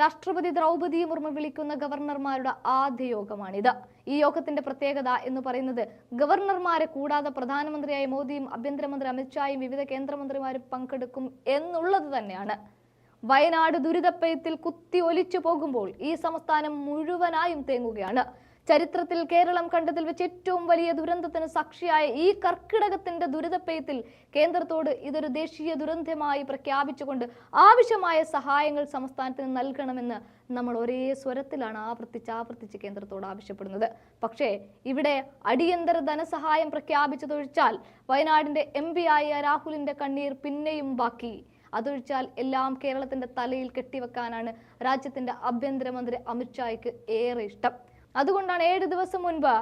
രാഷ്ട്രപതി ദ്രൗപദി മുർമു വിളിക്കുന്ന ഗവർണർമാരുടെ ആദ്യ യോഗമാണിത്. ഈ യോഗത്തിന്റെ പ്രത്യേകത എന്ന് പറയുന്നത് ഗവർണർമാരെ കൂടാതെ പ്രധാനമന്ത്രിയായ മോദിയും ആഭ്യന്തരമന്ത്രി അമിത്ഷായും വിവിധ കേന്ദ്രമന്ത്രിമാരും പങ്കെടുക്കും എന്നുള്ളത് തന്നെയാണ്. വയനാട് ദുരിതപ്പയത്തിൽ കുത്തി ഒലിച്ചു പോകുമ്പോൾ ഈ സംസ്ഥാനം മുഴുവനായും തേങ്ങുകയാണ്. ചരിത്രത്തിൽ കേരളം കണ്ടതിൽ വെച്ച് ഏറ്റവും വലിയ ദുരന്തത്തിന് സാക്ഷിയായ ഈ കർക്കിടകത്തിന്റെ ദുരിതപ്പയത്തിൽ കേന്ദ്രത്തോട് ഇതൊരു ദേശീയ ദുരന്തമായി പ്രഖ്യാപിച്ചുകൊണ്ട് ആവശ്യമായ സഹായങ്ങൾ സംസ്ഥാനത്തിന് നൽകണമെന്ന് നമ്മൾ ഒരേ സ്വരത്തിലാണ് ആവർത്തിച്ച് ആവർത്തിച്ച് കേന്ദ്രത്തോട് ആവശ്യപ്പെടുന്നത്. പക്ഷേ ഇവിടെ അടിയന്തര ധനസഹായം പ്രഖ്യാപിച്ചതൊഴിച്ചാൽ വയനാടിന്റെ എം പി ആയ രാഹുലിന്റെ കണ്ണീർ പിന്നെയും ബാക്കി അതൊഴിച്ചാൽ എല്ലാം കേരളത്തിന്റെ തലയിൽ കെട്ടിവെക്കാനാണ് രാജ്യത്തിന്റെ ആഭ്യന്തരമന്ത്രി അമിത്ഷായ്ക്ക് ഏറെ ഇഷ്ടം. അതുകൊണ്ടാണ് ഏഴ് ദിവസം മുൻപ്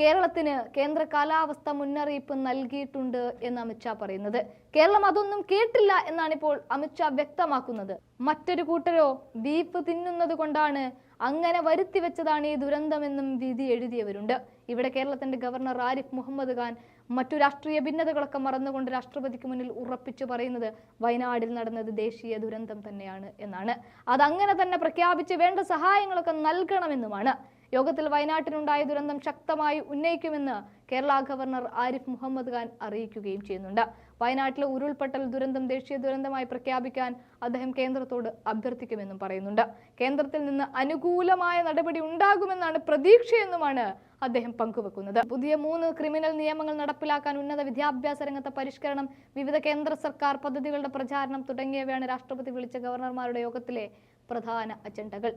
കേരളത്തിന് കേന്ദ്ര കാലാവസ്ഥ മുന്നറിയിപ്പ് നൽകിയിട്ടുണ്ട് എന്ന് അമിത്ഷാ പറയുന്നത്. കേരളം അതൊന്നും കേട്ടില്ല എന്നാണ് ഇപ്പോൾ അമിത്ഷാ വ്യക്തമാക്കുന്നത്. മറ്റൊരു കൂട്ടരോ ബീഫ് തിന്നുന്നത് കൊണ്ടാണ് അങ്ങനെ വരുത്തി വെച്ചതാണ് ഈ ദുരന്തമെന്നും വിധി എഴുതിയവരുണ്ട്. ഇവിടെ കേരളത്തിന്റെ ഗവർണർ ആരിഫ് മുഹമ്മദ് ഖാൻ മറ്റു രാഷ്ട്രീയ ഭിന്നതകളൊക്കെ മറന്നുകൊണ്ട് രാഷ്ട്രപതിക്ക് മുന്നിൽ ഉറപ്പിച്ചു പറയുന്നത് വയനാടിൽ നടന്നത് ദേശീയ ദുരന്തം തന്നെയാണ് എന്നാണ്. അതങ്ങനെ തന്നെ പ്രഖ്യാപിച്ച് വേണ്ട സഹായങ്ങളൊക്കെ നൽകണമെന്നുമാണ്. യോഗത്തിൽ വയനാട്ടിനുണ്ടായ ദുരന്തം ശക്തമായി ഉന്നയിക്കുമെന്ന് കേരള ഗവർണർ ആരിഫ് മുഹമ്മദ് ഖാൻ അറിയിക്കുകയും ചെയ്യുന്നുണ്ട്. വയനാട്ടിലെ ഉരുൾപൊട്ടൽ ദുരന്തം ദേശീയ ദുരന്തമായി പ്രഖ്യാപിക്കാൻ അദ്ദേഹം കേന്ദ്രത്തോട് അഭ്യർത്ഥിക്കുമെന്നും പറയുന്നുണ്ട്. കേന്ദ്രത്തിൽ നിന്ന് അനുകൂലമായ നടപടി ഉണ്ടാകുമെന്നാണ് പ്രതീക്ഷയെന്നുമാണ് അദ്ദേഹം പങ്കുവെക്കുന്നത്. പുതിയ മൂന്ന് ക്രിമിനൽ നിയമങ്ങൾ നടപ്പിലാക്കാൻ ഉന്നത വിദ്യാഭ്യാസ രംഗത്തെ പരിഷ്കരണം വിവിധ കേന്ദ്ര സർക്കാർ പദ്ധതികളുടെ പ്രചാരണം തുടങ്ങിയവയാണ് രാഷ്ട്രപതി വിളിച്ച ഗവർണർമാരുടെ യോഗത്തിലെ പ്രധാന അജണ്ടകൾ.